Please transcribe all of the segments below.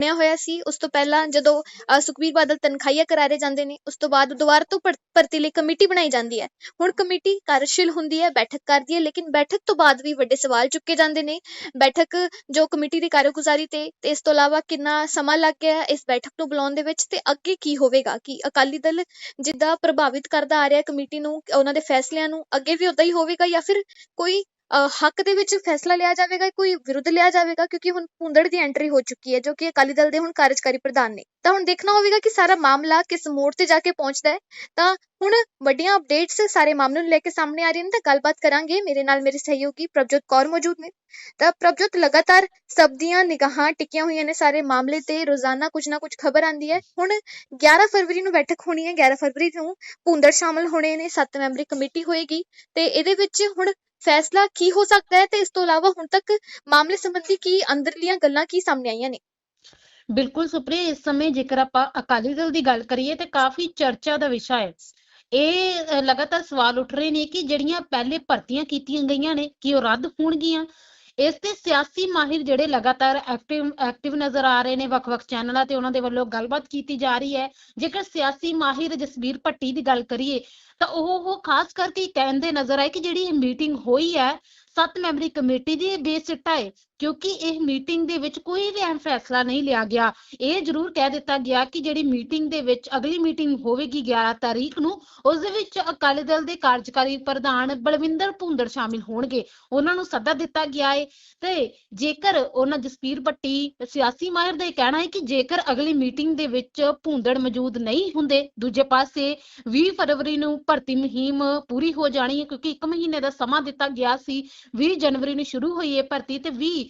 ਬਣਿਆ ਹੋਇਆ ਸੀ, ਉਸ ਤੋਂ ਪਹਿਲਾਂ ਜਦੋਂ ਸੁਖਬੀਰ ਬਾਦਲ ਤਨਖਾਹੀਆ ਕਰਾਰੇ ਜਾਂਦੇ ਨੇ, ਉਸ ਤੋਂ ਬਾਅਦ ਦੁਬਾਰਾ ਤੋਂ ਭਰਤੀ ਲਈ ਕਮੇਟੀ ਬਣਾਈ ਜਾਂਦੀ ਹੈ। ਹੁਣ ਕਮੇਟੀ ਕਾਰਜਸ਼ੀਲ ਹੁੰਦੀ ਹੈ, ਬੈਠਕ ਕਰਦੀ ਹੈ, ਲੇਕਿਨ ਬੈਠਕ ਤੋਂ ਬਾਅਦ ਵੀ ਵੱਡੇ ਸਵਾਲ ਚੁੱਕੇ ਜਾਂਦੇ ਨੇ। ਬੈਠਕ ਜੋ ਕਮੇਟੀ ਦੀ ਕਾਰਗੁਜ਼ਾਰੀ ਤੇ ਤੇ ਇਸ ਤੋਂ ਇਲਾਵਾ ਕਿੰਨਾ ਸਮਾਂ ਲੱਗ ਗਿਆ ਇਸ ਬੈਠਕ ਨੂੰ ਬੁਲਾਉਣ ਦੇ ਵਿੱਚ ਤੇ ਅੱਗੇ ਕੀ ਹੋਵੇਗਾ? ਕਿ ਅਕਾਲੀ ਦਲ ਜਿੱਦਾਂ ਪ੍ਰਭਾਵਿਤ ਕਰਦਾ ਆ ਰਿਹਾ ਕਮੇਟੀ ਨੂੰ, ਉਹਨਾਂ ਦੇ ਫੈਸਲਿਆਂ ਨੂੰ, ਅੱਗੇ ਵੀ ਉਦਾਂ ਹੀ ਹੋਵੇਗਾ ਜਾਂ ਫਿਰ ਕੋਈ ਅ, ਹੱਕ ਦੇ ਵਿੱਚ ਫੈਸਲਾ ਲਿਆ ਜਾਵੇਗਾ ਕੋਈ ਵਿਰੁੱਧ ਲਿਆ ਜਾਵੇਗਾ ਕਿਉਂਕਿ ਹੁਣ ਭੁੰਦੜ ਦੀ ਐਂਟਰੀ ਹੋ ਚੁੱਕੀ ਹੈ ਜੋ ਕਿ ਅਕਾਲੀ ਦਲ ਦੇ ਹੁਣ ਕਾਰਜਕਾਰੀ ਪ੍ਰਧਾਨ ਨੇ। ਤਾਂ ਹੁਣ ਦੇਖਣਾ ਹੋਵੇਗਾ ਕਿ ਸਾਰਾ ਮਾਮਲਾ ਕਿਸ ਮੋੜ ਤੇ ਜਾ ਕੇ ਪਹੁੰਚਦਾ ਹੈ। ਤਾਂ ਹੁਣ ਵੱਡੀਆਂ ਅਪਡੇਟਸ ਸਾਰੇ ਮਾਮਲੇ ਨੂੰ ਲੈ ਕੇ ਸਾਹਮਣੇ ਆ ਰਹੀਆਂ ਨੇ ਤਾਂ ਗੱਲਬਾਤ ਕਰਾਂਗੇ। ਮੇਰੇ ਨਾਲ ਮੇਰੇ ਸਹਿਯੋਗੀ ਪ੍ਰਭਜੋਤ ਕੌਰ ਮੌਜੂਦ ਨੇ। ਤਾਂ ਪ੍ਰਭਜੋਤ ਲਗਾਤਾਰ ਸਭ ਦੀਆਂ ਨਿਗਾਹਾਂ ਟਿਕੀਆਂ ਹੋਈਆਂ ਨੇ ਸਾਰੇ ਮਾਮਲੇ ਤੇ ਰੋਜ਼ਾਨਾ ਕੁਝ ਨਾ ਕੁਝ ਖਬਰ ਆਂਦੀ ਹੈ। ਹੁਣ 11 ਫਰਵਰੀ ਨੂੰ ਬੈਠਕ ਹੋਣੀ ਹੈ 11 ਫਰਵਰੀ ਨੂੰ ਭੁੰਦੜ ਸ਼ਾਮਲ ਹੋਣੇ ਨੇ ਸੱਤ ਮੈਂਬਰੀ ਕਮੇਟੀ ਹੋਏਗੀ। ਤੇ ਇਹਦੇ ਵਿੱਚ ਹੁਣ ਫੈਸਲਾ ਕੀ ਹੋ ਸਕਦਾ ਹੈ ਤੇ ਇਸ ਤੋਂ ਇਲਾਵਾ ਹੁਣ ਤੱਕ ਮਾਮਲੇ ਸੰਬੰਧੀ ਕੀ ਅੰਦਰਲੀਆਂ ਗੱਲਾਂ ਕੀ ਸਾਹਮਣੇ ਆਈਆਂ ਨੇ? ਬਿਲਕੁਲ ਸੁਪਰੀ, ਇਸ ਸਮੇਂ ਜੇਕਰ ਆਪਾਂ ਅਕਾਲੀ ਦਲ ਦੀ ਗੱਲ ਕਰੀਏ ਤੇ ਕਾਫੀ ਚਰਚਾ ਦਾ ਵਿਸ਼ਾ ਹੈ। ਇਹ ਲਗਾਤਾਰ ਸਵਾਲ ਉੱਠ ਰਹੇ ਨੇ ਕਿ ਜਿਹੜੀਆਂ ਪਹਿਲੇ ਭਰਤੀਆਂ ਕੀਤੀਆਂ ਗਈਆਂ ਨੇ, ਕਿ ਉਹ ਰੱਦ ਹੋਣਗੀਆਂ? ਇਸ ਤੇ ਸਿਆਸੀ ਮਾਹਿਰ ਜਿਹੜੇ ਲਗਾਤਾਰ ਐਕਟਿਵ ਐਕਟਿਵ ਨਜ਼ਰ ਆ ਰਹੇ ਨੇ ਵੱਖ-ਵੱਖ ਚੈਨਲਾਂ ਤੇ ਉਹਨਾਂ ਦੇ ਵੱਲੋਂ ਗੱਲਬਾਤ ਕੀਤੀ ਜਾ ਰਹੀ ਹੈ। ਜੇਕਰ ਸਿਆਸੀ ਮਾਹਿਰ ਜਸਬੀਰ ਭੱਟੀ ਦੀ ਗੱਲ ਕਰੀਏ, ਤਾਂ ਉਹ ਉਹ ਖਾਸ ਕਰਕੇ ਕਹਿੰਦੇ ਨਜ਼ਰ ਆਏ ਕਿ ਜਿਹੜੀ ਇਹ ਮੀਟਿੰਗ ਹੋਈ ਹੈ, ਸੱਤ ਮੈਂਬਰੀ ਕਮੇਟੀ ਦੀ ਬੇਸਿੱਟਾ ਹੈ। ਕਿਉਂਕਿ ਇਹ ਮੀਟਿੰਗ ਦੇ ਵਿੱਚ ਕੋਈ ਵੀ ਅਹਿਮ ਫੈਸਲਾ ਨਹੀਂ ਲਿਆ ਗਿਆ। ਇਹ ਜ਼ਰੂਰ ਕਹਿ ਦਿੱਤਾ ਗਿਆ ਕਿ ਜਿਹੜੀ ਮੀਟਿੰਗ ਦੇ ਵਿੱਚ ਅਗਲੀ ਮੀਟਿੰਗ ਹੋਵੇਗੀ 11 ਤਾਰੀਖ ਨੂੰ, ਉਸ ਦੇ ਵਿੱਚ ਅਕਾਲੀ ਦਲ ਦੇ ਕਾਰਜਕਾਰੀ ਪ੍ਰਧਾਨ ਬਲਵਿੰਦਰ ਭੁੰਦੜ ਸ਼ਾਮਿਲ ਹੋਣਗੇ। ਉਹਨਾਂ ਨੂੰ ਸੱਦਾ ਦਿੱਤਾ ਗਿਆ ਹੈ ਤੇ ਜੇਕਰ ਉਹਨਾਂ ਜਸਪੀਰ ਭੱਟੀ, ਸਿਆਸੀ ਮਾਹਿਰ ਦਾ ਇਹ ਕਹਿਣਾ ਹੈ ਕਿ ਜੇਕਰ ਅਗਲੀ ਮੀਟਿੰਗ ਦੇ ਵਿੱਚ ਭੁੰਦੜ ਮੌਜੂਦ ਨਹੀਂ ਹੁੰਦੇ, ਦੂਜੇ ਪਾਸੇ 20 ਫਰਵਰੀ ਨੂੰ ਭਰਤੀ ਮੁਹਿੰਮ ਪੂਰੀ ਹੋ ਜਾਣੀ ਹੈ, ਕਿਉਂਕਿ 1 ਮਹੀਨੇ ਦਾ ਸਮਾਂ ਦਿੱਤਾ ਗਿਆ ਸੀ। 20 ਜਨਵਰੀ ਨੂੰ ਸ਼ੁਰੂ ਹੋਈ ਹੈ ਭਰਤੀ ਤੇ 20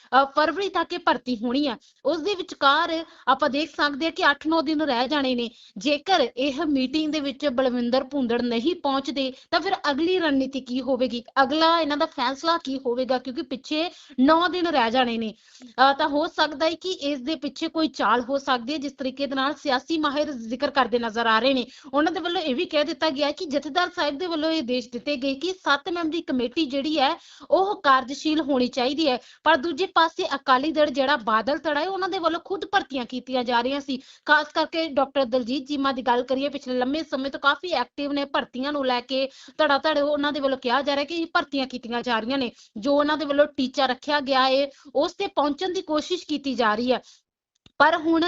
ਫਰਵਰੀ ਤੱਕ ਇਹ ਭਰਤੀ ਹੋਣੀ ਆ। ਉਸ ਦੇ ਵਿਚਕਾਰ ਆਪਾਂ ਦੇਖ ਸਕਦੇ ਹਾਂ ਕਿ 8-9 ਦਿਨ ਰਹਿ ਜਾਣੇ ਨੇ। ਜੇਕਰ ਇਹ ਮੀਟਿੰਗ ਦੇ ਵਿੱਚ ਬਲਵਿੰਦਰ ਭੁੰਦੜ ਨਹੀਂ ਪਹੁੰਚਦੇ, ਤਾਂ ਫਿਰ ਅਗਲੀ ਰਣਨੀਤੀ ਕੀ ਹੋਵੇਗੀ? ਅਗਲਾ ਇਹਨਾਂ ਦਾ ਫੈਸਲਾ ਕੀ ਹੋਵੇਗਾ? ਕਿਉਂਕਿ ਪਿੱਛੇ 9 ਦਿਨ ਰਹਿ ਜਾਣੇ ਨੇ। ਤਾਂ ਹੋ ਸਕਦਾ ਹੈ ਕਿ ਇਸ ਦੇ ਪਿੱਛੇ ਕੋਈ ਚਾਲ ਹੋ ਸਕਦੀ ਹੈ, ਜਿਸ ਤਰੀਕੇ ਦੇ ਨਾਲ ਸਿਆਸੀ ਮਾਹਿਰ ਜ਼ਿਕਰ ਕਰਦੇ ਨਜ਼ਰ ਆ ਰਹੇ ਨੇ। ਉਹਨਾਂ ਦੇ ਵੱਲੋਂ ਇਹ ਵੀ ਕਹਿ ਦਿੱਤਾ ਗਿਆ ਕਿ ਜਥੇਦਾਰ ਸਾਹਿਬ ਦੇ ਵੱਲੋਂ ਇਹ ਦੇਸ਼ ਦਿੱਤੇ ਗਏ ਕਿ 7 ਮੈਂਬਰੀ ਕਮੇਟੀ ਜਿਹੜੀ ਹੈ, ਉਹ ਕਾਰਜਸ਼ੀਲ ਹੋਣੀ ਚਾਹੀਦੀ ਹੈ। ਪਰ ਦੂਜੇ ਪਾਸੇ ਅਕਾਲੀ ਦਲ ਜਿਹੜਾ ਬਾਦਲ ਧੜਾ ਹੈ, ਉਹਨਾਂ ਦੇ ਵੱਲੋਂ ਖੁਦ ਭਰਤੀਆਂ ਕੀਤੀਆਂ ਜਾ ਰਹੀਆਂ ਸੀ। ਖਾਸ ਕਰਕੇ ਡਾਕਟਰ ਦਲਜੀਤ ਚੀਮਾ ਦੀ ਗੱਲ ਕਰੀਏ, ਪਿਛਲੇ ਲੰਮੇ ਸਮੇਂ ਤੋਂ ਕਾਫੀ ਐਕਟਿਵ ਨੇ, ਭਰਤੀਆਂ ਨੂੰ ਲੈ ਕੇ ਧੜਾ ਧੜੇ ਉਹਨਾਂ ਦੇ ਵੱਲੋਂ ਕਿਹਾ ਜਾ ਰਿਹਾ ਕਿ ਭਰਤੀਆਂ ਕੀਤੀਆਂ ਜਾ ਰਹੀਆਂ ਨੇ। ਜੋ ਉਹਨਾਂ ਦੇ ਵੱਲੋਂ ਟੀਚਾ ਰੱਖਿਆ ਗਿਆ ਹੈ ਉਸ ਤੇ ਪਹੁੰਚਣ ਦੀ ਕੋਸ਼ਿਸ਼ ਕੀਤੀ ਜਾ ਰਹੀ ਹੈ। ਪਰ ਹੁਣ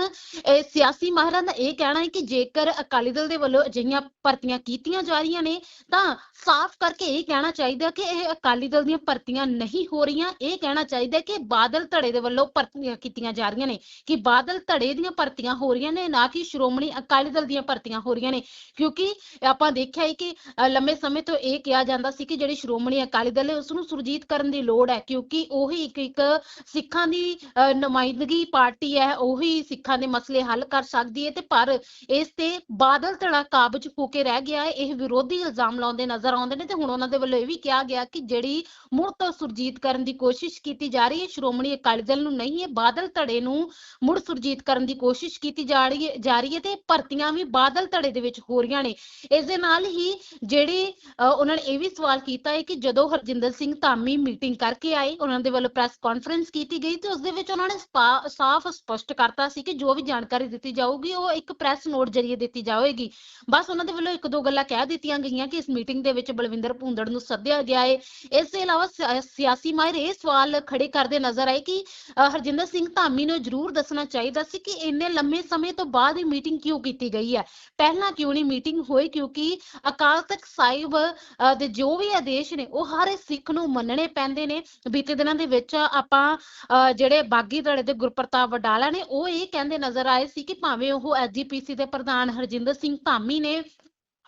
ਸਿਆਸੀ ਮਾਹਿਰਾਂ ਦਾ ਇਹ ਕਹਿਣਾ ਹੈ ਕਿ ਜੇਕਰ ਅਕਾਲੀ ਦਲ ਦੇ ਵੱਲੋਂ ਅਜਿਹੀਆਂ ਭਰਤੀਆਂ ਕੀਤੀਆਂ ਜਾ ਰਹੀਆਂ ਨੇ ਤਾਂ ਸਾਫ਼ ਕਰਕੇ ਇਹ ਕਹਿਣਾ ਚਾਹੀਦਾ ਕਿ ਇਹ ਅਕਾਲੀ ਦਲ ਦੀਆਂ ਭਰਤੀਆਂ ਨਹੀਂ ਹੋ ਰਹੀਆਂ। ਇਹ ਕਹਿਣਾ ਚਾਹੀਦਾ ਕਿ ਬਾਦਲ ਧੜੇ ਦੇ ਵੱਲੋਂ ਭਰਤੀਆਂ ਕੀਤੀਆਂ ਜਾ ਰਹੀਆਂ ਨੇ ਕਿ ਬਾਦਲ ਧੜੇ ਦੀਆਂ ਭਰਤੀਆਂ ਹੋ ਰਹੀਆਂ ਨੇ ਨਾ ਕਿ ਸ਼੍ਰੋਮਣੀ ਅਕਾਲੀ ਦਲ ਦੀਆਂ ਭਰਤੀਆਂ ਹੋ ਰਹੀਆਂ ਨੇ। ਕਿਉਂਕਿ ਆਪਾਂ ਦੇਖਿਆ ਹੈ ਕਿ ਅ, ਲੰਮੇ ਸਮੇਂ ਤੋਂ ਇਹ ਕਿਹਾ ਜਾਂਦਾ ਸੀ ਕਿ ਜਿਹੜੀ ਸ਼੍ਰੋਮਣੀ ਅਕਾਲੀ ਦਲ ਹੈ ਉਸ ਨੂੰ ਸੁਰਜੀਤ ਕਰਨ ਦੀ ਲੋੜ ਹੈ। ਕਿਉਂਕਿ ਉਹੀ ਇੱਕ ਇੱਕ ਸਿੱਖਾਂ ਦੀ ਅ, ਨੁਮਾਇੰਦਗੀ ਪਾਰਟੀ ਹੈ ਉਹ ਸਿੱਖਾਂ ਦੇ ਮਸਲੇ ਹੱਲ ਕਰ ਸਕਦੀ ਹੈ ਤੇ ਪਰ ਇਸ ਤੇ ਬਾਦਲ ਧੜਾ ਕਾਬਜ ਹੋ ਕੇ ਰਹਿ ਗਿਆ ਹੈ ਇਹ ਵਿਰੋਧੀ ਇਲਜ਼ਾਮ ਲਾਉਂਦੇ ਨਜ਼ਰ ਆਉਂਦੇ ਨੇ ਤੇ ਹੁਣ ਉਹਨਾਂ ਦੇ ਵੱਲੋਂ ਇਹ ਵੀ ਕਿਹਾ ਗਿਆ ਕਿ ਜਿਹੜੀ ਮੁੜ ਤੋਂ ਸੁਰਜੀਤ ਕਰਨ ਦੀ ਕੋਸ਼ਿਸ਼ ਕੀਤੀ ਜਾ ਰਹੀ ਹੈ ਸ਼੍ਰੋਮਣੀ ਅਕਾਲੀ ਦਲ ਨੂੰ ਨਹੀਂ ਹੈ ਬਾਦਲ ਧੜੇ ਨੂੰ ਮੁੜ ਸੁਰਜੀਤ ਕਰਨ ਦੀ ਕੋਸ਼ਿਸ਼ ਕੀਤੀ ਜਾ ਰਹੀ ਹੈ ਜਾ ਰਹੀ ਹੈ ਤੇ ਭਰਤੀਆਂ ਵੀ ਬਾਦਲ ਧੜੇ ਦੇ ਵਿੱਚ ਹੋ ਰਹੀਆਂ ਨੇ। ਇਸ ਦੇ ਨਾਲ ਹੀ ਜਿਹੜੇ ਉਹਨਾਂ ਨੇ ਇਹ ਵੀ ਸਵਾਲ ਕੀਤਾ ਹੈ ਕਿ ਜਦੋਂ ਹਰਜਿੰਦਰ ਸਿੰਘ ਧਾਮੀ ਮੀਟਿੰਗ ਕਰਕੇ ਆਏ, ਉਹਨਾਂ ਦੇ ਵੱਲੋਂ ਪ੍ਰੈਸ ਕਾਨਫਰੰਸ ਕੀਤੀ ਗਈ ਤੇ ਉਸ ਦੇ ਵਿੱਚ ਉਹਨਾਂ ਨੇ ਸਾਫ਼ ਸਪਸ਼ਟ ਕਰ ਕਰਤਾ ਸੀ ਕਿ ਜੋ ਵੀ ਜਾਣਕਾਰੀ ਦਿੱਤੀ ਜਾਊਗੀ ਉਹ ਇੱਕ ਪ੍ਰੈਸ ਨੋਟ ਜ਼ਰੀਏ ਦਿੱਤੀ ਜਾਵੇਗੀ। ਬਸ ਉਹਨਾਂ ਦੇ ਵੱਲੋਂ ਇੱਕ ਦੋ ਗੱਲਾਂ ਕਹਿ ਦਿੱਤੀਆਂ ਗਈਆਂ ਕਿ ਇਸ ਮੀਟਿੰਗ ਦੇ ਵਿੱਚ ਬਲਵਿੰਦਰ ਭੁੰਦੜ ਨੂੰ ਸੱਦਿਆ ਗਿਆ ਹੈ ਇਸ ਦੇ ਇਲਾਵਾ ਸਿਆਸੀ ਮਾਹਿਰ ਇਹ ਸਵਾਲ ਖੜੇ ਕਰਦੇ ਨਜ਼ਰ ਆਏ ਕਿ ਹਰਜਿੰਦਰ ਸਿੰਘ ਧਾਮੀ ਨੂੰ ਜ਼ਰੂਰ ਦੱਸਣਾ ਚਾਹੀਦਾ ਸੀ ਕਿ ਇੰਨੇ ਲੰਮੇ ਸਮੇਂ ਤੋਂ ਬਾਅਦ ਇਹ ਮੀਟਿੰਗ ਕਿਉਂ ਕੀਤੀ ਗਈ ਹੈ? ਪਹਿਲਾਂ ਕਿਉਂ ਨਹੀਂ ਮੀਟਿੰਗ ਹੋਈ? ਕਿਉਂਕਿ ਅਕਾਲ ਤਖਤ ਸਾਹਿਬ ਦੇ ਜੋ ਵੀ ਆਦੇਸ਼ ਨੇ ਉਹ ਹਰ ਸਿੱਖ ਨੂੰ ਮੰਨਣੇ ਪੈਂਦੇ ਨੇ। ਬੀਤੇ ਦਿਨਾਂ ਦੇ ਵਿੱਚ ਆਪਾਂ ਅ, ਜਿਹੜੇ ਬਾਗੀ ਧੜੇ ਦੇ ਗੁਰਪ੍ਰਤਾਪ ਵਡਾਲਾ ਨੇ ਉਹ ਇਹ ਕਹਿੰਦੇ ਨਜ਼ਰ ਆਏ ਸੀ ਕਿ ਭਾਵੇਂ ਉਹ ਐਸਜੀਪੀਸੀ ਦੇ ਪ੍ਰਧਾਨ ਹਰਜਿੰਦਰ ਸਿੰਘ ਧਾਮੀ ਨੇ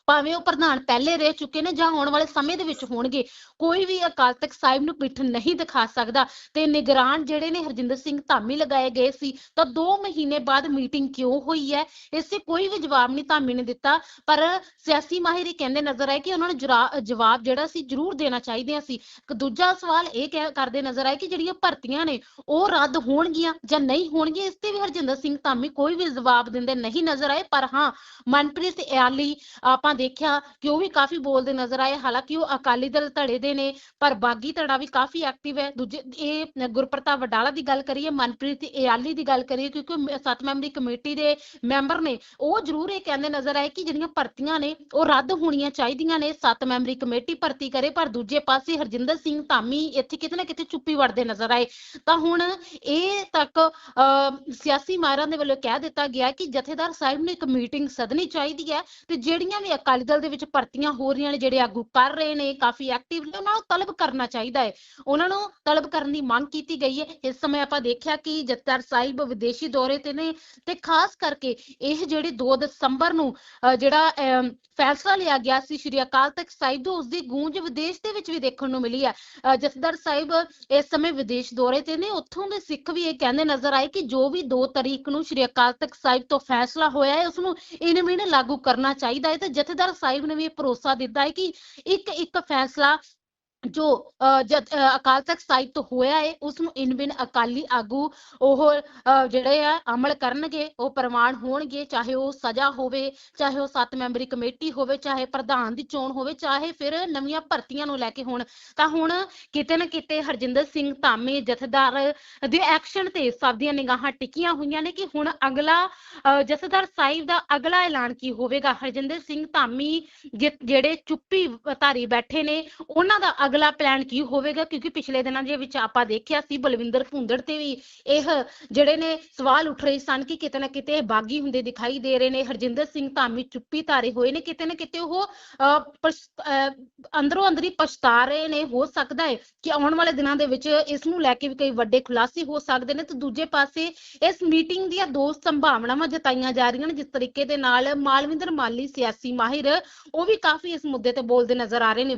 ਭਾਵੇਂ ਉਹ ਪ੍ਰਧਾਨ ਪਹਿਲੇ ਰਹਿ ਚੁੱਕੇ ਨੇ ਜਾਂ ਆਉਣ ਵਾਲੇ ਸਮੇਂ ਦੇ ਵਿੱਚ ਹੋਣਗੇ, ਕੋਈ ਵੀ ਅਕਾਲ ਤਖਤ ਸਾਹਿਬ ਨੂੰ ਪਿੱਠ ਨਹੀਂ ਦਿਖਾ ਸਕਦਾ। ਤੇ ਨਿਗਰਾਨ ਜਿਹੜੇ ਨੇ ਹਰਜਿੰਦਰ ਸਿੰਘ ਧਾਮੀ ਲਗਾਏ ਗਏ ਸੀ, ਤਾਂ 2 ਮਹੀਨੇ ਬਾਅਦ ਮੀਟਿੰਗ ਕਿਉਂ ਹੋਈ ਹੈ? ਇਸੇ ਕੋਈ ਵੀ ਜਵਾਬ ਨਹੀਂ ਧਾਮੀ ਨੇ ਦਿੱਤਾ। ਪਰ ਸਿਆਸੀ ਮਾਹਿਰ ਇਹ ਕਹਿੰਦੇ ਨਜ਼ਰ ਆਏ ਕਿ ਉਹਨਾਂ ਨੂੰ ਜਵਾਬ ਜਿਹੜਾ ਸੀ ਜ਼ਰੂਰ ਦੇਣਾ ਚਾਹੀਦਾ ਸੀ। ਦੂਜਾ ਸਵਾਲ ਇਹ ਕਹਿ- ਕਰਦੇ ਨਜ਼ਰ ਆਏ ਕਿ ਜਿਹੜੀਆਂ ਭਰਤੀਆਂ ਨੇ, ਉਹ ਰੱਦ ਹੋਣਗੀਆਂ ਜਾਂ ਨਹੀਂ ਹੋਣਗੀਆਂ? ਇਸ ਤੇ ਵੀ ਹਰਜਿੰਦਰ ਸਿੰਘ ਧਾਮੀ ਕੋਈ ਵੀ ਜਵਾਬ ਦਿੰਦੇ ਨਹੀਂ ਨਜ਼ਰ ਆਏ। ਪਰ ਹਾਂ, ਮਨਪ੍ਰੀਤ ਇਆਲੀ, ਆਪਾਂ ਦੇਖਿਆ ਕਿ ਉਹ ਵੀ ਕਾਫੀ ਬੋਲਦੇ ਨਜ਼ਰ ਆਏ ਹਾਲਾਂਕਿ ਉਹ ਅਕਾਲੀ ਦਲ ਧੜੇ ਦੇ ਨੇ ਪਰ ਬਾਗੀ ਧੜਾ ਵੀ ਕਾਫੀ ਐਕਟਿਵ ਹੈ। ਦੂਜੇ ਇਹ ਗੁਰਪ੍ਰਤਾਪ ਵਡਾਲਾ ਦੀ ਗੱਲ ਕਰੀਏ ਮਨਪ੍ਰੀਤ ਇਆਲੀ ਦੀ ਗੱਲ ਕਰੀਏ ਕਿਉਂਕਿ ਸੱਤ ਮੈਂਬਰੀ ਕਮੇਟੀ ਦੇ ਮੈਂਬਰ ਨੇ ਉਹ ਜ਼ਰੂਰ ਇਹ ਕਹਿੰਦੇ ਨਜ਼ਰ ਆਏ ਕਿ ਜਿਹੜੀਆਂ ਭਰਤੀਆਂ ਨੇ ਉਹ ਰੱਦ ਹੋਣੀਆਂ ਚਾਹੀਦੀਆਂ ਨੇ ਸੱਤ ਮੈਂਬਰੀ ਕਮੇਟੀ ਭਰਤੀ ਕਰੇ ਪਰ ਦੂਜੇ ਪਾਸੇ ਹਰਜਿੰਦਰ ਸਿੰਘ ਧਾਮੀ ਇੱਥੇ ਕਿਤੇ ਨਾ ਕਿਤੇ ਚੁੱਪੀ ਵੜਦੇ ਨਜ਼ਰ ਆਏ। ਤਾਂ ਹੁਣ ਇਹ ਤੱਕ ਅਹ, ਸਿਆਸੀ ਮਾਇਰਾਂ ਦੇ ਵੱਲੋਂ ਕਹਿ ਦਿੱਤਾ ਗਿਆ ਕਿ ਜਥੇਦਾਰ ਸਾਹਿਬ ਨੂੰ ਇੱਕ ਮੀਟਿੰਗ ਸਦਨੀ ਚਾਹੀਦੀ ਹੈ ਤੇ ਜਿਹੜੀਆਂ ਵੀ ਅਕਾਲੀ ਦਲ ਦੇ ਵਿੱਚ ਭਰਤੀਆਂ ਹੋ ਰਹੀਆਂ ਨੇ ਜਿਹੜੇ ਆਗੂ ਕਰ ਰਹੇ ਨੇ ਕਾਫੀ ਐਕਟਿਵ ਨੇ ਉਹਨਾਂ ਨੂੰ ਤਲਬ ਕਰਨਾ ਚਾਹੀਦਾ ਹੈ। ਉਹਨਾਂ ਨੂੰ ਤਲਬ ਕਰਨ ਦੀ ਮੰਗ ਕੀਤੀ ਗਈ ਹੈ। ਇਸ ਸਮੇਂ ਆਪਾਂ ਦੇਖਿਆ ਕਿ ਜਥੇਦਾਰ ਸਾਹਿਬ ਵਿਦੇਸ਼ੀ ਦੌਰੇ ਤੇ ਨੇ ਤੇ ਖਾਸ ਕਰਕੇ ਇਹ ਜਿਹੜੇ 2 ਦਸੰਬਰ ਨੂੰ ਜਿਹੜਾ ਫੈਸਲਾ ਲਿਆ ਗਿਆ ਸੀ ਸ਼੍ਰੀ ਅਕਾਲ ਤਖਤ ਸਾਹਿਬ ਤੋਂ ਉਸ ਦੀ ਗੂੰਜ ਵਿਦੇਸ਼ ਦੇ ਵਿੱਚ ਵੀ ਦੇਖਣ ਨੂੰ ਮਿਲੀ ਹੈ। ਅਹ, ਜਥੇਦਾਰ ਸਾਹਿਬ ਇਸ ਸਮੇਂ ਵਿਦੇਸ਼ ਦੌਰੇ ਤੇ ਨੇ। ਉੱਥੋਂ ਦੇ ਸਿੱਖ ਵੀ ਇਹ ਕਹਿੰਦੇ ਨਜ਼ਰ ਆਏ ਕਿ ਜੋ ਵੀ 2 ਤਰੀਕ ਨੂੰ ਸ਼੍ਰੀ ਅਕਾਲ ਤਖਤ ਸਾਹਿਬ ਤੋਂ ਫੈਸਲਾ ਹੋਇਆ ਹੈ ਉਸ ਨੂੰ ਇਨ ਮਹੀਨੇ ਲਾਗੂ ਕਰਨਾ ਚਾਹੀਦਾ ਹੈ ਤੇ ਜਥੇ ਜਥੇਦਾਰ ਸਾਹਿਬ ਨੇ ਵੀ ਭਰੋਸਾ ਦਿੱਤਾ ਹੈ ਕਿ ਇੱਕ ਇੱਕ ਫੈਸਲਾ ਜੋ ਜਦ ਅਕਾਲ ਤਖਤ ਸਾਹਿਬ ਤੋਂ ਹੋਇਆ ਹੈ ਉਸ ਨੂੰ ਇਨ ਅਕਾਲੀ ਆਗੂ ਉਹ ਜਿਹੜੇ ਆ, ਅਮਲ ਕਰਨਗੇ, ਉਹ ਪ੍ਰਮਾਣ ਹੋਣਗੇ, ਚਾਹੇ ਉਹ ਸਜ਼ਾ ਹੋਵੇ, ਚਾਹੇ ਉਹ ਸੱਤ ਮੈਂਬਰੀ ਕਮੇਟੀ ਹੋਵੇ, ਚਾਹੇ ਪ੍ਰਧਾਨ ਦੀ ਚੋਣ ਹੋਵੇ, ਚਾਹੇ ਫਿਰ ਨਵੀਆਂ ਭਰਤੀਆਂ ਨੂੰ ਲੈ ਕੇ ਹੋਣ। ਤਾਂ ਹੁਣ ਕਿਤੇ ਨਾ ਕਿਤੇ ਹਰਜਿੰਦਰ ਸਿੰਘ ਧਾਮੀ ਜਥੇਦਾਰ ਦੇ ਐਕਸ਼ਨ ਤੇ ਸਭ ਦੀਆਂ ਨਿਗਾਹਾਂ ਟਿਕੀਆਂ ਹੋਈਆਂ ਨੇ ਕਿ ਹੁਣ ਅਗਲਾ ਜਥੇਦਾਰ ਸਾਹਿਬ ਦਾ ਅਗਲਾ ਐਲਾਨ ਕੀ ਹੋਵੇਗਾ? ਹਰਜਿੰਦਰ ਸਿੰਘ ਧਾਮੀ ਜਿ- ਜਿਹੜੇ ਚੁੱਪੀ ਧਾਰੀ ਬੈਠੇ ਨੇ, ਉਹਨਾਂ ਦਾ ਅਗਲਾ ਪਲਾਨ ਕੀ ਹੋਵੇਗਾ? ਕਿਉਂਕਿ ਪਿਛਲੇ ਦਿਨਾਂ ਦੇ ਵਿੱਚ ਆਪਾਂ ਦੇਖਿਆ ਸੀ ਬਲਵਿੰਦਰ ਭੁੰਦੜ ਤੇ ਵੀ ਇਹ ਜਿਹੜੇ ਨੇ ਸਵਾਲ ਉੱਠ ਰਹੇ ਸਨ ਕਿ ਕਿਤੇ ਨਾ ਕਿਤੇ ਬਾਗੀ ਹੁੰਦੇ ਦਿਖਾਈ ਦੇ ਰਹੇ ਨੇ। ਹਰਜਿੰਦਰ ਸਿੰਘ ਧਾਮੀ ਚੁੱਪੀ ਧਾਰੇ ਹੋਏ ਨੇ। ਕਿਤੇ ਨਾ ਕਿਤੇ ਉਹ ਅੰਦਰੋਂ ਅੰਦਰੀ ਪਛਤਾ ਰਹੇ ਨੇ। ਹੋ ਸਕਦਾ ਹੈ ਕਿ ਆਉਣ ਵਾਲੇ ਦਿਨਾਂ ਦੇ ਵਿੱਚ ਇਸ ਨੂੰ ਲੈ ਕੇ ਵੀ ਕਈ ਵੱਡੇ ਖੁਲਾਸੇ ਹੋ ਸਕਦੇ ਨੇ। ਤੇ ਦੂਜੇ ਪਾਸੇ ਇਸ ਮੀਟਿੰਗ ਦੀਆਂ ਦੋ ਸੰਭਾਵਨਾਵਾਂ ਜਤਾਈਆਂ ਜਾ ਰਹੀਆਂ ਨੇ। ਜਿਸ ਤਰੀਕੇ ਦੇ ਨਾਲ ਮਾਲਵਿੰਦਰ ਮਾਲੀ ਸਿਆਸੀ ਮਾਹਿਰ, ਉਹ ਵੀ ਕਾਫੀ ਇਸ ਮੁੱਦੇ ਤੇ ਬੋਲਦੇ ਨਜ਼ਰ ਆ ਰਹੇ ਨੇ।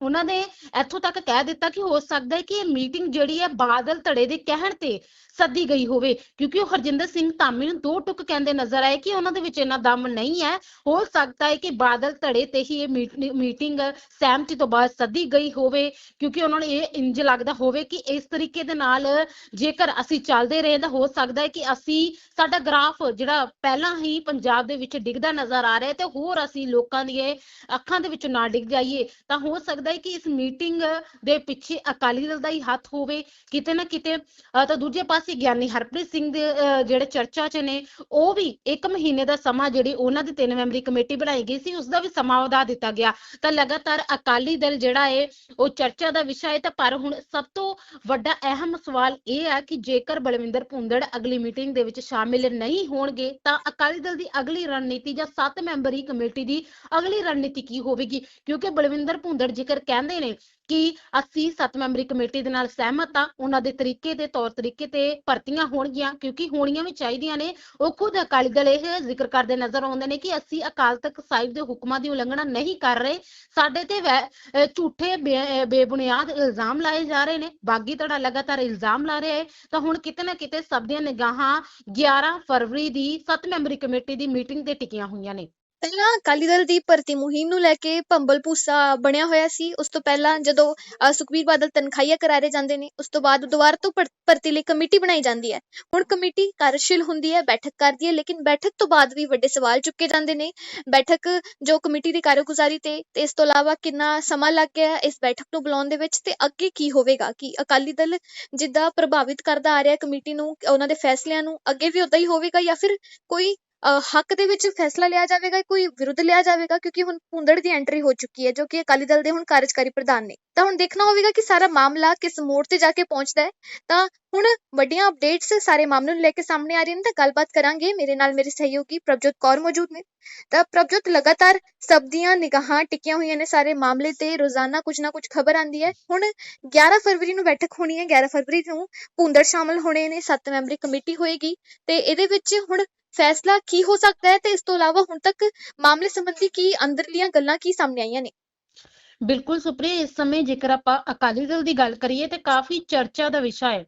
ਉਹਨਾਂ ਨੇ ਇੱਥੋਂ ਤੱਕ ਕਹਿ ਦਿੱਤਾ ਕਿ ਹੋ ਸਕਦਾ ਹੈ ਕਿ ਇਹ ਮੀਟਿੰਗ ਜਿਹੜੀ ਹੈ ਬਾਦਲ ਧੜੇ ਦੇ ਕਹਿਣ ਤੇ ਸੱਦੀ ਗਈ ਹੋਵੇ, ਕਿਉਂਕਿ ਉਹ ਹਰਜਿੰਦਰ ਸਿੰਘ ਧਾਮੀ ਨੂੰ ਦੋ ਟੁਕ ਕਹਿੰਦੇ ਨਜ਼ਰ ਆਏ ਕਿ ਉਹਨਾਂ ਦੇ ਵਿੱਚ ਇੰਨਾ ਦਮ ਨਹੀਂ ਹੈ। ਹੋ ਸਕਦਾ ਹੈ ਕਿ ਬਾਦਲ ਧੜੇ ਤੇ ਹੀ ਇਹ ਮੀਟਿੰਗ ਸਹਿਮਤੀ ਤੋਂ ਬਾਅਦ ਸੱਦੀ ਗਈ ਹੋਵੇ, ਕਿਉਂਕਿ ਉਹਨਾਂ ਨੂੰ ਇਹ ਇੰਜ ਲੱਗਦਾ ਹੋਵੇ ਕਿ ਇਸ ਤਰੀਕੇ ਦੇ ਨਾਲ ਜੇਕਰ ਅਸੀਂ ਚੱਲਦੇ ਰਹੇ ਤਾਂ ਹੋ ਸਕਦਾ ਹੈ ਕਿ ਅਸੀਂ, ਸਾਡਾ ਗ੍ਰਾਫ ਜਿਹੜਾ ਪਹਿਲਾਂ ਹੀ ਪੰਜਾਬ ਦੇ ਵਿੱਚ ਡਿੱਗਦਾ ਨਜ਼ਰ ਆ ਰਿਹਾ ਤੇ ਹੋਰ ਅਸੀਂ ਲੋਕਾਂ ਦੀਆਂ ਅੱਖਾਂ ਦੇ ਵਿੱਚ ਨਾ ਡਿੱਗ ਜਾਈਏ, ਤਾਂ ਹੋ ਸਕਦਾ ਹੈ ਕਿ ਇਸ ਮੀਟਿੰਗ ਦੇ ਪਿੱਛੇ ਅਕਾਲੀ ਦਲ ਦਾ ਹੀ ਹੱਥ ਹੋਵੇ, ਕਿਤੇ ਨਾ ਕਿਤੇ ਤਾਂ ਦੂਜੇ ਪਾਸੇ ਗਿਆਨੀ ਹਰਪ੍ਰੀਤ ਸਿੰਘ ਦੇ ਜਿਹੜੇ ਚਰਚਾ 'ਚ ਨੇ, ਉਹ ਵੀ ਇੱਕ ਮਹੀਨੇ ਦਾ ਸਮਾਂ ਜਿਹੜੀ ਉਹਨਾਂ ਦੀ ਤਿੰਨ ਮੈਂਬਰੀ ਕਮੇਟੀ ਬਣਾਈ ਗਈ ਸੀ ਉਸ ਦਾ ਵੀ ਸਮਾਂ ਵਧਾ ਦਿੱਤਾ ਗਿਆ। ਤਾਂ ਲਗਾਤਾਰ ਅਕਾਲੀ ਦਲ ਜਿਹੜਾ ਹੈ ਉਹ ਚਰਚਾ ਦਾ ਵਿਸ਼ਾ ਹੈ ਤਾਂ ਪਰ ਹੁਣ ਸਭ ਤੋਂ ਵੱਡਾ ਅਹਿਮ ਸਵਾਲ ਇਹ ਹੈ ਕਿ ਜੇਕਰ ਬਲਵਿੰਦਰ ਭੁੰਦੜ ਅਗਲੀ ਮੀਟਿੰਗ ਦੇ ਵਿੱਚ ਸ਼ਾਮਿਲ ਨਹੀਂ ਹੋਣਗੇ, ਤਾਂ ਅਕਾਲੀ ਦਲ ਦੀ ਅਗਲੀ ਰਣਨੀਤੀ ਜਾਂ ਸੱਤ ਮੈਂਬਰੀ ਕਮੇਟੀ ਦੀ ਅਗਲੀ ਰਣਨੀਤੀ ਕੀ ਹੋਵੇਗੀ? ਕਿਉਂਕਿ ਬਲਵਿੰਦਰ ਭੁੰਦੜ ਜੇਕਰ ਕਹਿੰਦੇ ਨੇ ਕਿ ਅਸੀਂ ਸੱਤ ਮੈਂਬਰੀ ਕਮੇਟੀ ਦੇ ਨਾਲ ਸਹਿਮਤ ਆ ਉਹਨਾਂ ਦੇ ਤਰੀਕੇ ਤੇ ਤੌਰ ਤਰੀਕੇ ਤੇ ਭਰਤੀਆਂ ਹੋਣਗੀਆਂ, ਕਿਉਂਕਿ ਹੋਣੀਆਂ ਵੀ ਚਾਹੀਦੀਆਂ ਨੇ। ਉਹ ਖੁਦ ਅਕਾਲੀ ਦਲ ਇਹ ਜ਼ਿਕਰ ਕਰਦੇ ਨਜ਼ਰ ਆਉਂਦੇ ਨੇ ਕਿ ਅਸੀਂ ਅਕਾਲ ਤਖਤ ਸਾਹਿਬ ਦੇ ਹੁਕਮਾਂ ਦੀ ਉਲੰਘਣਾ ਨਹੀਂ ਕਰ ਰਹੇ। ਸਾਡੇ ਤੇ ਝੂਠੇ ਬੇ- ਬੇਬੁਨਿਆਦ ਇਲਜ਼ਾਮ ਲਾਏ ਜਾ ਰਹੇ ਨੇ। ਬਾਗੀ ਧੜਾ ਲਗਾਤਾਰ ਇਲਜ਼ਾਮ ਲਾ ਰਿਹਾ ਹੈ। ਤਾਂ ਹੁਣ ਕਿਤੇ ਨਾ ਕਿਤੇ ਸਭ ਦੀਆਂ ਨਿਗਾਹਾਂ 11 ਫਰਵਰੀ ਦੀ ਸੱਤ ਮੈਂਬਰੀ ਕਮੇਟੀ ਦੀ ਮੀਟਿੰਗ ਤੇ ਟਿਕੀਆਂ ਹੋਈਆਂ ਨੇ। ਪਹਿਲਾਂ ਅਕਾਲੀ ਦਲ ਦੀ ਭਰਤੀ ਮੁਹਿੰਮ ਨੂੰ ਲੈ ਕੇ ਭੰਬਲ ਭੂਸਾ ਬਣਿਆ ਹੋਇਆ ਸੀ। ਉਸ ਤੋਂ ਪਹਿਲਾਂ ਜਦੋਂ ਅ, ਸੁਖਬੀਰ ਬਾਦਲ ਤਨਖਾਹੀਆ ਕਰਾਰੇ ਜਾਂਦੇ ਨੇ ਉਸ ਤੋਂ ਬਾਅਦ ਦੁਬਾਰਾ ਤੋਂ ਭਰ- ਭਰਤੀ ਲਈ ਕਮੇਟੀ ਬਣਾਈ ਜਾਂਦੀ ਹੈ। ਹੁਣ ਕਮੇਟੀ ਕਾਰਜਸ਼ੀਲ ਹੁੰਦੀ ਹੈ ਬੈਠਕ ਕਰਦੀ ਹੈ ਲੇਕਿਨ ਬੈਠਕ ਤੋਂ ਬਾਅਦ ਵੀ ਵੱਡੇ ਸਵਾਲ ਚੁੱਕੇ ਜਾਂਦੇ ਨੇ। ਬੈਠਕ ਜੋ ਕਮੇਟੀ ਦੀ ਕਾਰਗੁਜ਼ਾਰੀ ਤੇ ਤੇ ਇਸ ਤੋਂ ਇਲਾਵਾ ਕਿੰਨਾ ਸਮਾਂ ਲੱਗ ਗਿਆ ਇਸ ਬੈਠਕ ਨੂੰ ਬੁਲਾਉਣ ਦੇ ਵਿੱਚ ਤੇ ਅੱਗੇ ਕੀ ਹੋਵੇਗਾ? ਕਿ ਅਕਾਲੀ ਦਲ ਜਿੱਦਾਂ ਪ੍ਰਭਾਵਿਤ ਕਰਦਾ ਆ ਰਿਹਾ ਕਮੇਟੀ ਨੂੰ ਉਹਨਾਂ ਦੇ ਫੈਸਲਿਆਂ ਨੂੰ ਅੱਗੇ ਵੀ ਉਦਾਂ ਹੀ ਹੋਵੇਗਾ ਜਾਂ ਫਿਰ ਕੋਈ ਅ, ਹੱਕ ਦੇ ਵਿੱਚ ਫੈਸਲਾ ਲਿਆ ਜਾਵੇਗਾ ਕੋਈ ਵਿਰੁੱਧ ਲਿਆ ਜਾਵੇਗਾ ਕਿਉਂਕਿ ਹੁਣ ਭੁੰਦੜ ਦੀ ਐਂਟਰੀ ਹੋ ਚੁੱਕੀ ਹੈ ਜੋ ਕਿ ਅਕਾਲੀ ਦਲ ਦੇ ਹੁਣ ਕਾਰਜਕਾਰੀ ਪ੍ਰਧਾਨ ਨੇ। ਤਾਂ ਹੁਣ ਦੇਖਣਾ ਹੋਵੇਗਾ ਕਿ ਸਾਰਾ ਮਾਮਲਾ ਕਿਸ ਮੋੜ ਤੇ ਜਾ ਕੇ ਪਹੁੰਚਦਾ ਹੈ। ਤਾਂ ਹੁਣ ਵੱਡੀਆਂ ਅਪਡੇਟਸ ਸਾਰੇ ਮਾਮਲੇ ਨੂੰ ਲੈ ਕੇ ਸਾਹਮਣੇ ਆ ਰਹੀਆਂ ਨੇ ਤਾਂ ਗੱਲਬਾਤ ਕਰਾਂਗੇ। ਮੇਰੇ ਨਾਲ ਮੇਰੇ ਸਹਿਯੋਗੀ ਪ੍ਰਭਜੋਤ ਕੌਰ ਮੌਜੂਦ ਨੇ। ਤਾਂ ਪ੍ਰਭਜੋਤ ਲਗਾਤਾਰ ਸਭ ਦੀਆਂ ਨਿਗਾਹਾਂ ਟਿਕੀਆਂ ਹੋਈਆਂ ਨੇ ਸਾਰੇ ਮਾਮਲੇ ਤੇ ਰੋਜ਼ਾਨਾ ਕੁਝ ਨਾ ਕੁਝ ਖਬਰ ਆਂਦੀ ਹੈ। ਹੁਣ 11 ਫਰਵਰੀ ਨੂੰ ਬੈਠਕ ਹੋਣੀ ਹੈ 11 ਫਰਵਰੀ ਨੂੰ ਭੁੰਦੜ ਸ਼ਾਮਲ ਹੋਣੇ ਨੇ ਸੱਤ ਮੈਂਬਰੀ ਕਮੇਟੀ ਹੋਏਗੀ। ਤੇ ਇਹਦੇ ਵਿੱਚ ਹੁਣ ਫੈਸਲਾ ਕੀ ਹੋ ਸਕਦਾ ਹੈ ਤੇ ਇਸ ਤੋਂ ਇਲਾਵਾ ਹੁਣ ਤੱਕ ਮਾਮਲੇ ਸੰਬੰਧੀ ਕੀ ਅੰਦਰਲੀਆਂ ਗੱਲਾਂ ਕੀ ਸਾਹਮਣੇ ਆਈਆਂ ਨੇ? ਬਿਲਕੁਲ ਸੁਪਰੀ, ਇਸ ਸਮੇਂ ਜੇਕਰ ਆਪਾਂ ਅਕਾਲੀ ਦਲ ਦੀ ਗੱਲ ਕਰੀਏ ਤੇ ਕਾਫੀ ਚਰਚਾ ਦਾ ਵਿਸ਼ਾ ਹੈ।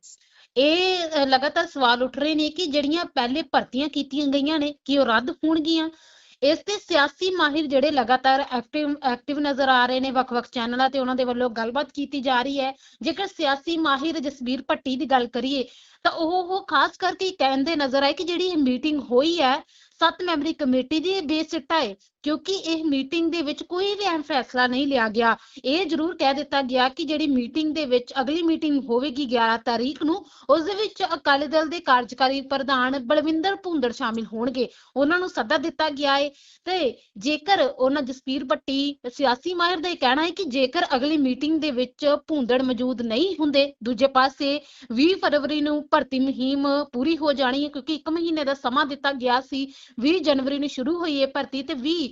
ਇਹ ਲਗਾਤਾਰ ਸਵਾਲ ਉੱਠ ਰਹੇ ਨੇ ਕਿ ਜਿਹੜੀਆਂ ਪਹਿਲੇ ਭਰਤੀਆਂ ਕੀਤੀਆਂ ਗਈਆਂ ਨੇ, ਕਿ ਉਹ ਰੱਦ ਹੋਣਗੀਆਂ? ਇਸ ਤੇ ਸਿਆਸੀ ਮਾਹਿਰ ਜਿਹੜੇ ਲਗਾਤਾਰ ਐਕਟਿਵ ਐਕਟਿਵ ਨਜ਼ਰ ਆ ਰਹੇ ਨੇ ਵੱਖ-ਵੱਖ ਚੈਨਲਾਂ ਤੇ ਉਹਨਾਂ ਦੇ ਵੱਲੋਂ ਗੱਲਬਾਤ ਕੀਤੀ ਜਾ ਰਹੀ ਹੈ। ਜੇਕਰ ਸਿਆਸੀ ਮਾਹਿਰ ਜਸਬੀਰ ਭੱਟੀ ਦੀ ਗੱਲ ਕਰੀਏ, ਤਾਂ ਉਹ ਉਹ ਖਾਸ ਕਰਕੇ ਕਹਿੰਦੇ ਨਜ਼ਰ ਆਏ ਕਿ ਜਿਹੜੀ ਇਹ ਮੀਟਿੰਗ ਹੋਈ ਹੈ, ਸੱਤ ਮੈਂਬਰੀ ਕਮੇਟੀ ਦੀ ਬੇਸਿੱਟਾ ਹੈ। ਕਿਉਂਕਿ ਇਹ ਮੀਟਿੰਗ ਦੇ ਵਿੱਚ ਕੋਈ ਵੀ ਅਹਿਮ ਫੈਸਲਾ ਨਹੀਂ ਲਿਆ ਗਿਆ। ਇਹ ਜ਼ਰੂਰ ਕਹਿ ਦਿੱਤਾ ਗਿਆ ਕਿ ਜਿਹੜੀ ਮੀਟਿੰਗ ਦੇ ਵਿੱਚ ਅਗਲੀ ਮੀਟਿੰਗ ਹੋਵੇਗੀ 11 ਤਾਰੀਖ ਨੂੰ, ਉਸ ਦੇ ਵਿੱਚ ਅਕਾਲੀ ਦਲ ਦੇ ਕਾਰਜਕਾਰੀ ਪ੍ਰਧਾਨ ਬਲਵਿੰਦਰ ਭੁੰਦੜ ਸ਼ਾਮਿਲ ਹੋਣਗੇ। ਉਹਨਾਂ ਨੂੰ ਸੱਦਾ ਦਿੱਤਾ ਗਿਆ ਹੈ ਤੇ ਜੇਕਰ ਉਹਨਾਂ ਜਸਪੀਰ ਭੱਟੀ, ਸਿਆਸੀ ਮਾਹਿਰ ਦਾ ਇਹ ਕਹਿਣਾ ਹੈ ਕਿ ਜੇਕਰ ਅਗਲੀ ਮੀਟਿੰਗ ਦੇ ਵਿੱਚ ਭੁੰਦੜ ਮੌਜੂਦ ਨਹੀਂ ਹੁੰਦੇ, ਦੂਜੇ ਪਾਸੇ 20 ਫਰਵਰੀ ਨੂੰ ਭਰਤੀ ਮੁਹਿੰਮ ਪੂਰੀ ਹੋ ਜਾਣੀ ਹੈ ਕਿਉਂਕਿ 1 ਮਹੀਨੇ ਦਾ ਸਮਾਂ ਦਿੱਤਾ ਗਿਆ ਸੀ। 20 ਜਨਵਰੀ ਨੂੰ ਸ਼ੁਰੂ ਹੋਈ ਹੈ ਭਰਤੀ ਤੇ 20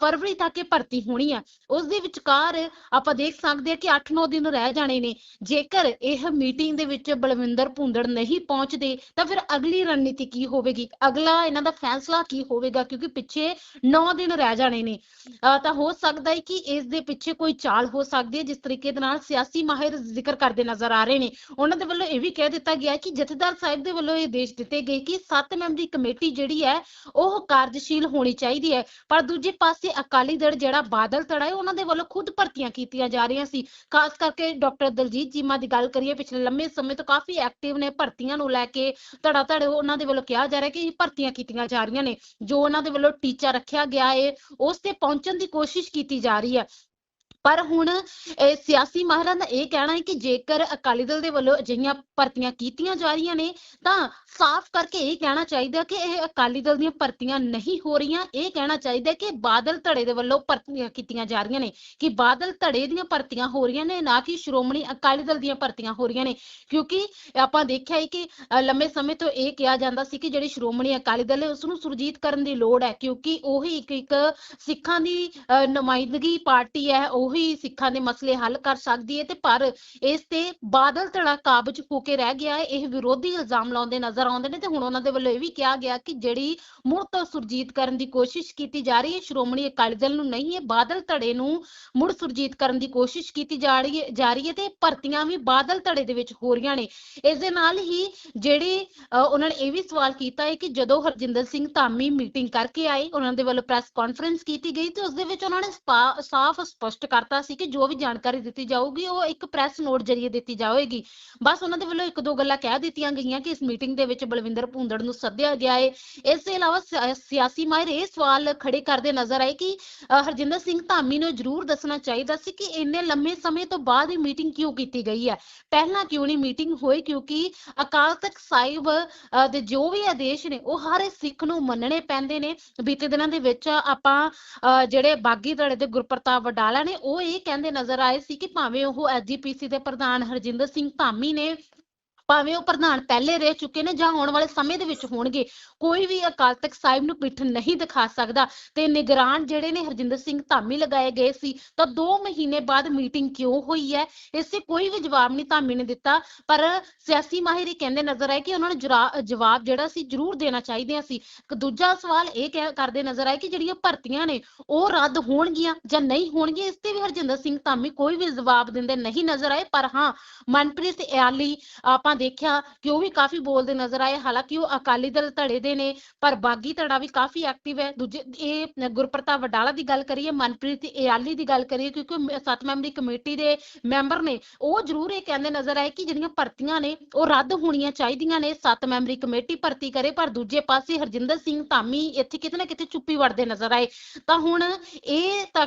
ਫਰਵਰੀ ਤੱਕ ਇਹ ਭਰਤੀ ਹੋਣੀ ਆ। ਉਸ ਦੇ ਵਿਚਕਾਰ ਆਪਾਂ ਦੇਖ ਸਕਦੇ ਹਾਂ ਕਿ 8-9 ਦਿਨ ਰਹਿ ਜਾਣੇ ਨੇ। ਜੇਕਰ ਇਹ ਮੀਟਿੰਗ ਦੇ ਵਿੱਚ ਬਲਵਿੰਦਰ ਭੁੰਦੜ ਨਹੀਂ ਪਹੁੰਚਦੇ, ਤਾਂ ਫਿਰ ਅਗਲੀ ਰਣਨੀਤੀ ਕੀ ਹੋਵੇਗੀ? ਅਗਲਾ ਇਹਨਾਂ ਦਾ ਫੈਸਲਾ ਕੀ ਹੋਵੇਗਾ? ਕਿਉਂਕਿ ਪਿੱਛੇ 9 ਦਿਨ ਰਹਿ ਜਾਣੇ ਨੇ। ਤਾਂ ਹੋ ਸਕਦਾ ਹੈ ਕਿ ਇਸ ਦੇ ਪਿੱਛੇ ਕੋਈ ਚਾਲ ਹੋ ਸਕਦੀ ਹੈ, ਜਿਸ ਤਰੀਕੇ ਦੇ ਨਾਲ ਸਿਆਸੀ ਮਾਹਿਰ ਜ਼ਿਕਰ ਕਰਦੇ ਨਜ਼ਰ ਆ ਰਹੇ ਨੇ। ਉਹਨਾਂ ਦੇ ਵੱਲੋਂ ਇਹ ਵੀ ਕਹਿ ਦਿੱਤਾ ਗਿਆ ਕਿ ਜਥੇਦਾਰ ਸਾਹਿਬ ਦੇ ਵੱਲੋਂ ਇਹ ਆਦੇਸ਼ ਦਿੱਤੇ ਗਏ ਕਿ 7 ਮੈਂਬਰੀ ਕਮੇਟੀ ਜਿਹੜੀ ਹੈ, ਉਹ ਕਾਰਜਸ਼ੀਲ ਹੋਣੀ ਚਾਹੀਦੀ ਹੈ। ਪਰ ਦੂਜੇ ਪਾਸੇ ਅਕਾਲੀ ਦਲ ਜਿਹੜਾ ਬਾਦਲ ਧੜਾ ਹੈ, ਉਹਨਾਂ ਦੇ ਵੱਲੋਂ ਖੁਦ ਭਰਤੀਆਂ ਕੀਤੀਆਂ ਜਾ ਰਹੀਆਂ ਸੀ। ਖਾਸ ਕਰਕੇ ਡਾਕਟਰ ਦਲਜੀਤ ਚੀਮਾ ਦੀ ਗੱਲ ਕਰੀਏ, ਪਿਛਲੇ ਲੰਮੇ ਸਮੇਂ ਤੋਂ ਕਾਫੀ ਐਕਟਿਵ ਨੇ, ਭਰਤੀਆਂ ਨੂੰ ਲੈ ਕੇ ਧੜਾ ਧੜ ਉਹਨਾਂ ਦੇ ਵੱਲੋਂ ਕਿਹਾ ਜਾ ਰਿਹਾ ਕਿ ਭਰਤੀਆਂ ਕੀਤੀਆਂ ਜਾ ਰਹੀਆਂ ਨੇ। ਜੋ ਉਹਨਾਂ ਦੇ ਵੱਲੋਂ ਟੀਚਾ ਰੱਖਿਆ ਗਿਆ ਹੈ ਉਸ ਤੇ ਪਹੁੰਚਣ ਦੀ ਕੋਸ਼ਿਸ਼ ਕੀਤੀ ਜਾ ਰਹੀ ਹੈ। ਪਰ ਹੁਣ ਸਿਆਸੀ ਮਾਹਿਰਾਂ ਦਾ ਇਹ ਕਹਿਣਾ ਹੈ ਕਿ ਜੇਕਰ ਅਕਾਲੀ ਦਲ ਦੇ ਵੱਲੋਂ ਅਜਿਹੀਆਂ ਭਰਤੀਆਂ ਕੀਤੀਆਂ ਜਾ ਰਹੀਆਂ ਨੇ ਤਾਂ ਸਾਫ਼ ਕਰਕੇ ਇਹ ਕਹਿਣਾ ਚਾਹੀਦਾ ਕਿ ਇਹ ਅਕਾਲੀ ਦਲ ਦੀਆਂ ਭਰਤੀਆਂ ਨਹੀਂ ਹੋ ਰਹੀਆਂ। ਇਹ ਕਹਿਣਾ ਚਾਹੀਦਾ ਕਿ ਬਾਦਲ ਧੜੇ ਦੇ ਵੱਲੋਂ ਭਰਤੀਆਂ ਕੀਤੀਆਂ ਜਾ ਰਹੀਆਂ ਨੇ ਕਿ ਬਾਦਲ ਧੜੇ ਦੀਆਂ ਭਰਤੀਆਂ ਹੋ ਰਹੀਆਂ ਨੇ ਨਾ ਕਿ ਸ਼੍ਰੋਮਣੀ ਅਕਾਲੀ ਦਲ ਦੀਆਂ ਭਰਤੀਆਂ ਹੋ ਰਹੀਆਂ ਨੇ। ਕਿਉਂਕਿ ਆਪਾਂ ਦੇਖਿਆ ਹੈ ਕਿ ਅ, ਲੰਮੇ ਸਮੇਂ ਤੋਂ ਇਹ ਕਿਹਾ ਜਾਂਦਾ ਸੀ ਕਿ ਜਿਹੜੀ ਸ਼੍ਰੋਮਣੀ ਅਕਾਲੀ ਦਲ ਹੈ ਉਸ ਨੂੰ ਸੁਰਜੀਤ ਕਰਨ ਦੀ ਲੋੜ ਹੈ ਕਿਉਂਕਿ ਉਹੀ ਇੱਕ ਇੱਕ ਸਿੱਖਾਂ ਦੀ ਅ, ਨੁਮਾਇੰਦਗੀ ਪਾਰਟੀ ਹੈ ਉਹ ਵੀ ਸਿੱਖਾਂ ਦੇ ਮਸਲੇ ਹੱਲ ਕਰ ਸਕਦੀ ਹੈ ਤੇ ਪਰ ਇਸ ਤੇ ਬਾਦਲ ਧੜਾ ਕਾਬਜ ਹੋ ਕੇ ਰਹਿ ਗਿਆ ਹੈ, ਇਹ ਵਿਰੋਧੀ ਇਲਜ਼ਾਮ ਲਾਉਂਦੇ ਨਜ਼ਰ ਆਉਂਦੇ ਨੇ ਤੇ ਹੁਣ ਉਹਨਾਂ ਦੇ ਵੱਲੋਂ ਇਹ ਵੀ ਕਿਹਾ ਗਿਆ ਕਿ ਜਿਹੜੀ ਮੁੜ ਤੋਂ ਸੁਰਜੀਤ ਕਰਨ ਦੀ ਕੋਸ਼ਿਸ਼ ਕੀਤੀ ਜਾ ਰਹੀ ਹੈ, ਸ਼੍ਰੋਮਣੀ ਅਕਾਲੀ ਦਲ ਨੂੰ ਨਹੀਂ ਹੈ, ਬਾਦਲ ਧੜੇ ਨੂੰ ਮੁੜ ਸੁਰਜੀਤ ਕਰਨ ਦੀ ਕੋਸ਼ਿਸ਼ ਕੀਤੀ ਜਾ ਰਹੀ ਹੈ, ਜਾ ਰਹੀ ਹੈ ਤੇ ਭਰਤੀਆਂ ਵੀ ਬਾਦਲ ਧੜੇ ਦੇ ਵਿੱਚ ਹੋ ਰਹੀਆਂ ਨੇ। ਇਸ ਦੇ ਨਾਲ ਹੀ ਜਿਹੜੇ ਉਹਨਾਂ ਨੇ ਇਹ ਵੀ ਸਵਾਲ ਕੀਤਾ ਹੈ ਕਿ ਜਦੋਂ ਹਰਜਿੰਦਰ ਸਿੰਘ ਧਾਮੀ ਮੀਟਿੰਗ ਕਰਕੇ ਆਏ, ਉਹਨਾਂ ਦੇ ਵੱਲੋਂ ਪ੍ਰੈਸ ਕਾਨਫਰੰਸ ਕੀਤੀ ਗਈ ਤੇ ਉਸ ਦੇ ਵਿੱਚ ਉਹਨਾਂ ਨੇ ਸਾਫ਼ ਸਪਸ਼ਟ ਕਰ ਕਰਤਾ ਸੀ ਕਿ ਜੋ ਵੀ ਜਾਣਕਾਰੀ ਦਿੱਤੀ ਜਾਊਗੀ, ਉਹ ਇੱਕ ਪ੍ਰੈਸ ਨੋਟ ਜ਼ਰੀਏ ਦਿੱਤੀ ਜਾਵੇਗੀ। ਬਸ ਉਹਨਾਂ ਦੇ ਵੱਲੋਂ ਇੱਕ ਦੋ ਗੱਲਾਂ ਕਹਿ ਦਿੱਤੀਆਂ ਗਈਆਂ ਕਿ ਇਸ ਮੀਟਿੰਗ ਦੇ ਵਿੱਚ ਬਲਵਿੰਦਰ ਭੁੰਦੜ ਨੂੰ ਸੱਦਿਆ ਗਿਆ ਹੈ ਇਸ ਤੋਂ ਇਲਾਵਾ ਸਿਆਸੀ ਮਾਹਿਰ ਇਹ ਸਵਾਲ ਖੜੇ ਕਰਦੇ ਨਜ਼ਰ ਆਏ ਕਿ ਹਰਜਿੰਦਰ ਸਿੰਘ ਧਾਮੀ ਨੂੰ ਜ਼ਰੂਰ ਦੱਸਣਾ ਚਾਹੀਦਾ ਸੀ ਕਿ ਇੰਨੇ ਲੰਮੇ ਸਮੇਂ ਤੋਂ ਬਾਅਦ ਇਹ ਮੀਟਿੰਗ ਕਿਉਂ ਕੀਤੀ ਗਈ ਹੈ? ਪਹਿਲਾਂ ਕਿਉਂ ਨਹੀਂ ਮੀਟਿੰਗ ਹੋਈ? ਕਿਉਂਕਿ ਅਕਾਲ ਤਖਤ ਸਾਹਿਬ ਦੇ ਜੋ ਵੀ ਆਦੇਸ਼ ਨੇ, ਉਹ ਹਰ ਸਿੱਖ ਨੂੰ ਮੰਨਣੇ ਪੈਂਦੇ ਨੇ। ਬੀਤੇ ਦਿਨਾਂ ਦੇ ਵਿੱਚ ਆਪਾਂ ਜਿਹੜੇ ਬਾਗੀ ਧੜੇ ਦੇ ਗੁਰਪ੍ਰਤਾਪ ਵਡਾਲਾ ਨੇ ਉਹ ਉਹ ਇਹ ਕਹਿੰਦੇ ਨਜ਼ਰ ਆਏ ਸੀ ਕਿ ਭਾਵੇਂ ਉਹ ਐਸਜੀਪੀਸੀ ਦੇ ਪ੍ਰਧਾਨ ਹਰਜਿੰਦਰ ਸਿੰਘ ਧਾਮੀ ਨੇ ਭਾਵੇਂ ਉਹ ਪ੍ਰਧਾਨ ਪਹਿਲੇ ਰਹਿ ਚੁੱਕੇ ਨੇ ਜਾਂ ਆਉਣ ਵਾਲੇ ਸਮੇਂ ਦੇ ਵਿੱਚ ਹੋਣਗੇ, ਕੋਈ ਵੀ ਅਕਾਲ ਤਖਤ ਸਾਹਿਬ ਨੂੰ ਪਿੱਠ ਨਹੀਂ ਦਿਖਾ ਸਕਦਾ ਤੇ ਨਿਗਰਾਨ ਜਿਹੜੇ ਨੇ ਹਰਜਿੰਦਰ ਸਿੰਘ ਧਾਮੀ ਲਗਾਏ ਗਏ ਸੀ, ਤਾਂ 2 ਮਹੀਨੇ ਬਾਅਦ ਮੀਟਿੰਗ ਕਿਉਂ ਹੋਈ ਹੈ? ਇਸੇ ਕੋਈ ਵੀ ਜਵਾਬ ਨਹੀਂ ਧਾਮੀ ਨੇ ਦਿੱਤਾ, ਪਰ ਸਿਆਸੀ ਮਾਹਿਰ ਇਹ ਕਹਿੰਦੇ ਨਜ਼ਰ ਆਏ ਕਿ ਉਹਨਾਂ ਨੂੰ ਜਵਾਬ ਜਿਹੜਾ ਸੀ ਜ਼ਰੂਰ ਦੇਣਾ ਚਾਹੀਦਾ ਸੀ। ਦੂਜਾ ਸਵਾਲ ਇਹ ਕਹਿ- ਕਰਦੇ ਨਜ਼ਰ ਆਏ ਕਿ ਜਿਹੜੀਆਂ ਭਰਤੀਆਂ ਨੇ, ਉਹ ਰੱਦ ਹੋਣਗੀਆਂ ਜਾਂ ਨਹੀਂ ਹੋਣਗੀਆਂ, ਇਸ ਤੇ ਵੀ ਹਰਜਿੰਦਰ ਸਿੰਘ ਧਾਮੀ ਕੋਈ ਵੀ ਜਵਾਬ ਦਿੰਦੇ ਨਹੀਂ ਨਜ਼ਰ ਆਏ, ਪਰ ਹਾਂ, ਮਨਪ੍ਰੀਤ ਇਆਲੀ, ਆਪਾਂ ਦੇਖਿਆ ਕਿ ਉਹ ਵੀ ਕਾਫੀ ਬੋਲਦੇ ਨਜ਼ਰ ਆਏ, ਹਾਲਾਂਕਿ ਉਹ ਅਕਾਲੀ ਦਲ ਧੜੇ ਦੇ ਨੇ, ਪਰ ਬਾਗੀ ਧੜਾ ਵੀ ਕਾਫੀ ਐਕਟਿਵ ਹੈ। ਦੂਜੇ, ਇਹ ਗੁਰਪ੍ਰਤਾਪ ਵਡਾਲਾ ਦੀ ਗੱਲ ਕਰੀਏ, ਮਨਪ੍ਰੀਤ ਇਆਲੀ ਦੀ ਗੱਲ ਕਰੀਏ, ਕਿਉਂਕਿ ਸੱਤ ਮੈਂਬਰੀ ਕਮੇਟੀ ਦੇ ਮੈਂਬਰ ਨੇ, ਉਹ ਜ਼ਰੂਰ ਇਹ ਕਹਿੰਦੇ ਨਜ਼ਰ ਆਏ ਕਿ ਜਿਹੜੀਆਂ ਭਰਤੀਆਂ ਨੇ, ਉਹ ਰੱਦ ਹੋਣੀਆਂ ਚਾਹੀਦੀਆਂ ਨੇ, ਸੱਤ ਮੈਂਬਰੀ ਕਮੇਟੀ ਭਰਤੀ ਕਰੇ, ਪਰ ਦੂਜੇ ਪਾਸੇ ਹਰਜਿੰਦਰ ਸਿੰਘ ਧਾਮੀ ਇੱਥੇ ਕਿਤੇ ਨਾ ਕਿਤੇ ਚੁੱਪੀ ਵੜਦੇ ਨਜ਼ਰ ਆਏ। ਤਾਂ ਹੁਣ ਇਹ ਤਾਂ